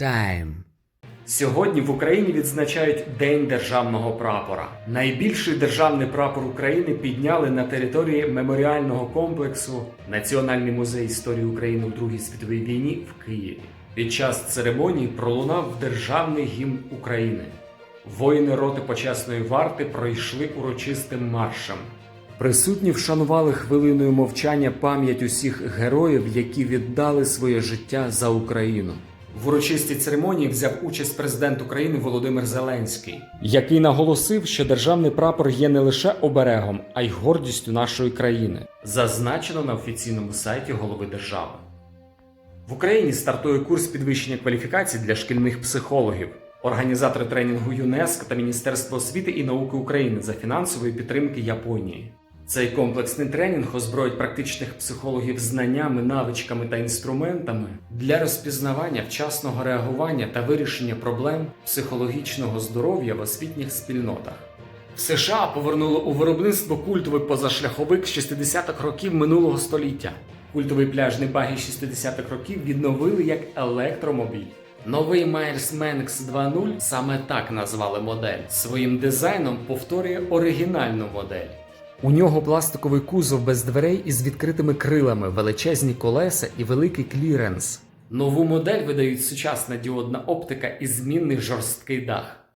Time. Сьогодні в Україні відзначають День державного прапора. Найбільший державний прапор України підняли на території меморіального комплексу Національний музей історії України у Другій світовій війні в Києві. Під час церемонії пролунав державний гімн України. Воїни роти почесної варти пройшли урочистим маршем. Присутні вшанували хвилиною мовчання пам'ять усіх героїв, які віддали своє життя за Україну. В урочистій церемонії взяв участь президент України Володимир Зеленський, який наголосив, що державний прапор є не лише оберегом, а й гордістю нашої країни, зазначено на офіційному сайті голови держави. В Україні стартує курс підвищення кваліфікації для шкільних психологів. Організатори тренінгу ЮНЕСКО та Міністерство освіти і науки України за фінансової підтримки Японії. Цей комплексний тренінг озброїть практичних психологів знаннями, навичками та інструментами для розпізнавання вчасного реагування та вирішення проблем психологічного здоров'я в освітніх спільнотах. В США повернуло у виробництво культовий позашляховик 60-х років минулого століття. Культовий пляжний багі 60-х років відновили як електромобіль. Новий Myers Manx 2.0 саме так назвали модель. Своїм дизайном повторює оригінальну модель. У нього пластиковий кузов без дверей із відкритими крилами, величезні колеса і великий кліренс. Нову модель видають сучасна діодна оптика і змінний жорсткий дах.